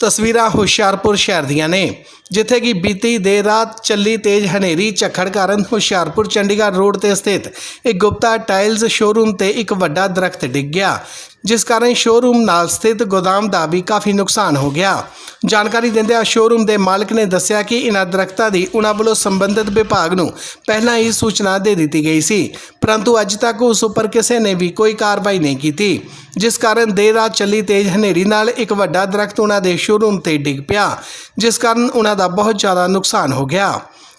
ਤਸਵੀਰਾਂ ਹੁਸ਼ਿਆਰਪੁਰ ਸ਼ਹਿਰ ਦੀਆਂ ਨੇ, ਜਿੱਥੇ ਕਿ ਬੀਤੀ ਦੇਰ ਰਾਤ ਚੱਲੀ ਤੇਜ਼ ਹਨੇਰੀ ਝੱਖੜ ਕਾਰਨ ਹੁਸ਼ਿਆਰਪੁਰ ਚੰਡੀਗੜ੍ਹ ਰੋਡ ਤੇ ਸਥਿਤ ਇੱਕ ਗੁਪਤਾ ਟਾਇਲਸ ਸ਼ੋਰੂਮ ਤੇ ਇੱਕ ਵੱਡਾ ਦਰਖਤ ਡਿੱਗ ਗਿਆ, ਜਿਸ ਕਾਰਨ ਸ਼ੋਰੂਮ ਨਾਲ ਸਥਿਤ ਗੋਦਾਮ ਦਾ ਵੀ ਕਾਫੀ ਨੁਕਸਾਨ ਹੋ ਗਿਆ। ਜਾਣਕਾਰੀ ਦਿੰਦਿਆਂ ਸ਼ੋਰੂਮ ਦੇ ਮਾਲਕ ਨੇ ਦੱਸਿਆ ਕਿ ਇਨ੍ਹਾਂ ਦਰਖਤਾਂ ਦੀ ਉਨ੍ਹਾਂ ਵੱਲੋਂ ਸੰਬੰਧਿਤ ਵਿਭਾਗ ਨੂੰ ਪਹਿਲਾਂ ਹੀ ਸੂਚਨਾ ਦੇ ਦਿੱਤੀ ਗਈ ਸੀ, ਪਰੰਤੂ ਅੱਜ ਤੱਕ ਉਸ ਉੱਪਰ ਕਿਸੇ ਨੇ ਵੀ ਕੋਈ ਕਾਰਵਾਈ ਨਹੀਂ ਕੀਤੀ, ਜਿਸ ਕਾਰਨ ਦੇਰ ਰਾਤ ਚੱਲੀ ਤੇਜ਼ ਹਨੇਰੀ ਨਾਲ ਇੱਕ ਵੱਡਾ ਦਰਖਤ ਉਹਨਾਂ ਦੇ ਸ਼ੋਰੂਮ ਤੇ ਡਿੱਗ ਪਿਆ, ਜਿਸ ਕਾਰਨ ਉਹਨਾਂ ਦਾ ਬਹੁਤ ਜ਼ਿਆਦਾ ਨੁਕਸਾਨ ਹੋ ਗਿਆ।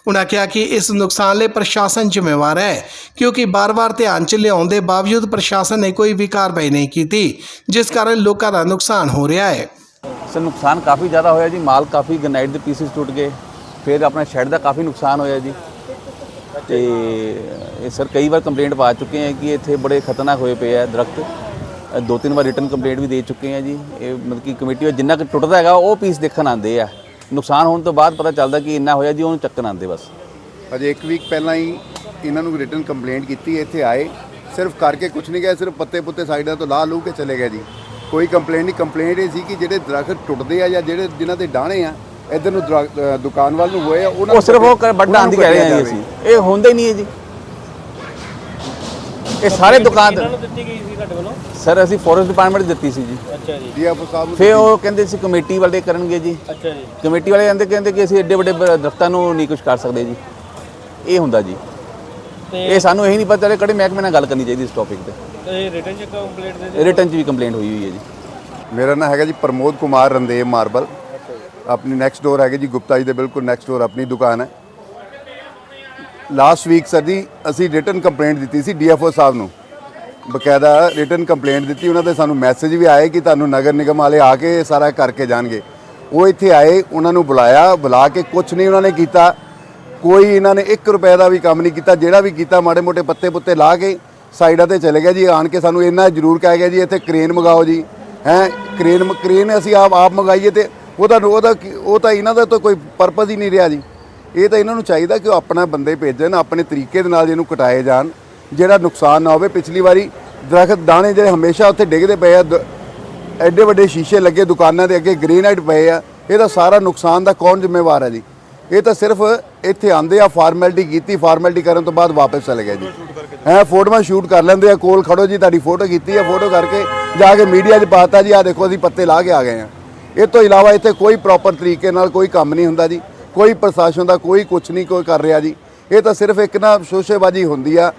ਉਨ੍ਹਾਂ ਕਿਹਾ ਕਿ ਇਸ ਨੁਕਸਾਨ ਲਈ ਪ੍ਰਸ਼ਾਸਨ ਜ਼ਿੰਮੇਵਾਰ ਹੈ, ਕਿਉਂਕਿ ਬਾਰ-ਬਾਰ ਧਿਆਨ 'ਚ ਲਿਆਉਣ ਦੇ ਬਾਵਜੂਦ ਪ੍ਰਸ਼ਾਸਨ ਨੇ ਕੋਈ ਵੀ ਕਾਰਵਾਈ ਨਹੀਂ ਕੀਤੀ, ਜਿਸ ਕਾਰਨ ਲੋਕਾਂ ਦਾ ਨੁਕਸਾਨ ਹੋ ਰਿਹਾ ਹੈ। ਸਰ, ਨੁਕਸਾਨ ਕਾਫੀ ਜ਼ਿਆਦਾ ਹੋਇਆ ਜੀ, ਮਾਲ ਕਾਫੀ ਗ੍ਰਨਾਈਟ ਦੇ ਪੀਸਿਸ ਟੁੱਟ ਗਏ, ਫਿਰ ਆਪਣਾ ਸ਼ੈੱਡ ਦਾ ਕਾਫੀ ਨੁਕਸਾਨ ਹੋਇਆ ਜੀ। ਤੇ, ਇਹ ਸਰ, ਕਈ ਵਾਰ ਕੰਪਲੇਂਟ ਪਾ ਚੁੱਕੇ ਹਾਂ ਕਿ ਇੱਥੇ ਬੜੇ ਖਤਰਨਾਕ ਹੋਏ ਪਏ ਆ ਦਰਖਤ। ਦੋ ਤਿੰਨ ਵਾਰ ਰਿਟਰਨ ਕੰਪਲੇਂਟ ਵੀ ਦੇ ਚੁੱਕੇ ਹਾਂ ਜੀ। ਇਹ ਮਤਲਬ ਕਿ ਕਮੇਟੀ ਵਿੱਚ ਜਿੰਨਾ ਕੁ ਟੁੱਟਦਾ ਹੈਗਾ ਉਹ ਪੀਸ ਦੇਖਣ ਆਉਂਦੇ ਆ। ਨੁਕਸਾਨ ਹੋਣ ਤੋਂ ਬਾਅਦ ਪਤਾ ਚੱਲਦਾ ਕਿ ਇੰਨਾ ਹੋਇਆ ਜੀ ਉਹਨੂੰ ਚੱਕਣ ਆਉਂਦੇ ਬਸ। ਅਜੇ ਇੱਕ ਵੀਕ ਪਹਿਲਾਂ ਹੀ ਇਹਨਾਂ ਨੂੰ ਰਿਟਰਨ ਕੰਪਲੇਂਟ ਕੀਤੀ ਇੱਥੇ ਆਏ। ਸਿਰਫ ਕਰਕੇ ਕੁਝ ਨਹੀਂ ਗਏ ਸਿਰਫ ਪੱਤੇ ਪੁੱਤੇ ਸਾਈਡਾਂ ਤੋਂ ਲਾ ਲੂ ਕੇ ਚਲੇ ਗਏ ਜੀ। ਕੋਈ ਕੰਪਲੇਂਟ ਨਹੀਂ ਕੰਪਲੇਂਟ ਇਹ ਸੀ ਕਿ ਜਿਹੜੇ ਦਰਖਤ ਟੁੱਟਦੇ ਆ ਜਾਂ ਜਿਹੜੇ ਜਿਨ੍ਹਾਂ ਦੇ ਡਾਣੇ ਆ ਇਧਰ ਨੂੰ ਦੁਕਾਨ ਵੱਲ ਨੂੰ ਹੋਏ ਆ ਉਹਨਾਂ ਉਹ ਸਿਰਫ ਉਹ ਵੱਡਾ ਆਂਦੀ ਕਹਿ ਰਹੇ ਹਾਂ ਜੀ। ਅਸੀਂ। ਇਹ ਹੁੰਦਾ ਹੀ ਨਹੀਂ ਹੈ ਜੀ। ਇਹ ਸਾਰੇ ਦੁਕਾਨ ਨੂੰ ਦਿੱਤੀ ਗਈ ਸੀ ਤੁਹਾਡੇ ਵੱਲੋਂ? ਸਰ ਅਸੀਂ ਫੋਰੈਸਟ ਡਿਪਾਰਟਮੈਂਟ ਦਿੱਤੀ ਸੀ ਜੀ। ਅੱਛਾ ਜੀ। ਡੀਐਫਓ ਸਾਹਿਬ ਨੂੰ ਫਿਰ ਉਹ ਕਹਿੰਦੇ ਸੀ ਕਮੇਟੀ ਵਾਲੇ ਕਰਨਗੇ ਜੀ। ਅੱਛਾ ਜੀ। ਕਮੇਟੀ ਵਾਲੇ ਕਹਿੰਦੇ ਕਹਿੰਦੇ ਕਿ ਅਸੀਂ ਐਡੇ ਵੱਡੇ ਬ- ਦਰਖਤਾਂ ਨੂੰ ਨਹੀਂ ਕੁਝ ਕਰ ਸਕਦੇ ਜੀ। ਇਹ ਹੁੰਦਾ ਜੀ। ਤੇ ਇਹ ਸਾਨੂੰ ਇਹ ਨਹੀਂ ਪਤਾ ਚੱਲੇ ਕਿਹੜੇ ਮਹਿਕਮੇ ਨਾਲ ਗੱਲ ਕਰਨੀ ਚਾਹੀਦੀ ਇਸ ਟੌਪਿਕ ਤੇ। ਇਹ ਰਿਟਰਨ ਚ ਕੰਪਲੀਟ ਦੇ ਦਿਓ। ਰਿਟਰਨ 'ਚ ਵੀ ਕੰਪਲੇਂਟ ਹੋਈ ਹੋਈ ਹੈ ਜੀ। ਮੇਰਾ ਨਾਮ ਹੈਗਾ ਜੀ ਪ੍ਰਮੋਦ ਕੁਮਾਰ ਰੰਦੇਵ ਮਾਰਬਲ। ਆਪਣੀ ਨੈਕਸਟ ਡੋਰ ਹੈਗੇ ਜੀ ਗੁਪਤਾ ਜੀ ਦੇ ਬਿਲਕੁਲ ਨੈਕਸਟ ਡੋਰ ਆਪਣੀ ਦੁਕਾਨ ਹੈ। ਲਾਸਟ ਵੀਕ ਸਰ ਜੀ ਅਸੀਂ ਰਿਟਰਨ ਕੰਪਲੇਂਟ ਦਿੱਤੀ ਸੀ ਡੀਐਫਓ ਸਾਹਿਬ ਨੂੰ। ਬਕਾਇਦਾ ਰਿਟਰਨ ਕੰਪਲੇਂਟ ਦਿੱਤੀ, ਉਹਨਾਂ ਦੇ ਸਾਨੂੰ ਮੈਸੇਜ ਵੀ ਆਏ ਕਿ ਤੁਹਾਨੂੰ ਨਗਰ ਨਿਗਮ ਵਾਲੇ ਆ ਕੇ ਸਾਰਾ ਕਰਕੇ ਜਾਣਗੇ। ਉਹ ਇੱਥੇ ਆਏ, ਉਹਨਾਂ ਨੂੰ ਬੁਲਾਇਆ, ਬੁਲਾ ਕੇ ਕੁਝ ਨਹੀਂ ਉਹਨਾਂ ਨੇ ਕੀਤਾ। ਕੋਈ ਇਹਨਾਂ ਨੇ 1 ਰੁਪਏ ਦਾ ਵੀ ਕੰਮ ਨਹੀਂ ਕੀਤਾ, ਜਿਹੜਾ ਵੀ ਕੀਤਾ, ਮਾੜੇ ਮੋਟੇ ਪੱਤੇ ਪੁੱਤੇ ਲਾ ਕੇ ਸਾਈਡਾਂ ਤੇ ਚਲੇ ਗਿਆ ਜੀ, ਆਣ ਕੇ ਸਾਨੂੰ ਇੰਨਾ ਜ਼ਰੂਰ ਕਹਿ ਗਿਆ ਜੀ, ਇੱਥੇ ਕ੍ਰੇਨ ਮੰਗਾਓ ਜੀ। ਹੈ ਕ੍ਰੇਨ ਕ੍ਰੇਨ ਅਸੀਂ ਆਪ ਆਪ ਮੰਗਾਈਏ ਤੇ ਉਹਦਾ ਉਹਦਾ ਉਹ ਤਾਂ ਇਹਨਾਂ ਦਾ ਤਾਂ ਕੋਈ ਪਰਪਸ ਹੀ ਨਹੀਂ ਰਿਹਾ ਜੀ। ਇਹ ਤਾਂ ਇਹਨਾਂ ਨੂੰ ਚਾਹੀਦਾ ਕਿ ਉਹ ਆਪਣਾ ਬੰਦੇ ਭੇਜਣ ਆਪਣੇ ਤਰੀਕੇ ਦੇ ਨਾਲ ਇਹਨੂੰ ਕਟਾਏ ਜਾਣ ਜਿਹੜਾ ਨੁਕਸਾਨ ਨਾ ਹੋਵੇ। ਪਿਛਲੀ ਵਾਰੀ ਦਰਖਤ ਦਾਣੇ ਜਿਹੜੇ ਹਮੇਸ਼ਾ ਉੱਥੇ ਡਿੱਗਦੇ ਪਏ ਆ ਐਡੇ ਵੱਡੇ ਸ਼ੀਸ਼ੇ ਲੱਗੇ ਦੁਕਾਨਾਂ ਦੇ ਅੱਗੇ ਗ੍ਰੇਨਾਈਟ ਪਏ ਆ। ਇਹਦਾ ਸਾਰਾ ਨੁਕਸਾਨ ਦਾ ਕੌਣ ਜ਼ਿੰਮੇਵਾਰ ਹੈ ਜੀ? ਇਹ ਤਾਂ ਸਿਰਫ ਇੱਥੇ ਆਂਦੇ ਆ ਫਾਰਮੈਲਿਟੀ ਕੀਤੀ ਫਾਰਮੈਲਿਟੀ ਕਰਨ ਤੋਂ ਬਾਅਦ ਵਾਪਸ ਚਲੇ ਗਏ ਜੀ। ਹੈ ਫੋਟੋਆਂ ਸ਼ੂਟ ਕਰ ਲੈਂਦੇ ਆ ਕੋਲ ਖੜੋ ਜੀ ਤੁਹਾਡੀ ਫੋਟੋ ਕੀਤੀ ਆ ਫੋਟੋ ਕਰਕੇ ਜਾ ਕੇ ਮੀਡੀਆ 'ਚ ਪਾਤਾ ਜੀ ਆ ਦੇਖੋ ਅਸੀਂ ਪੱਤੇ ਲਾ ਕੇ ਆ ਗਏ ਆ। ਇਹ ਤੋਂ ਇਲਾਵਾ ਇੱਥੇ ਕੋਈ ਪ੍ਰੋਪਰ ਤਰੀਕੇ ਨਾਲ ਕੋਈ ਕੰਮ ਨਹੀਂ ਹੁੰਦਾ ਜੀ। ਕੋਈ ਪ੍ਰਸ਼ਾਸਨ ਦਾ ਕੋਈ ਕੁਝ ਨਹੀਂ ਕੋਈ ਕਰ ਰਿਹਾ ਜੀ। ਇਹ ਤਾਂ ਸਿਰਫ ਇੱਕ ਨਾ ਸ਼ੋਸ਼ੇਬਾਜ਼ੀ ਹੁੰਦੀ ਆ।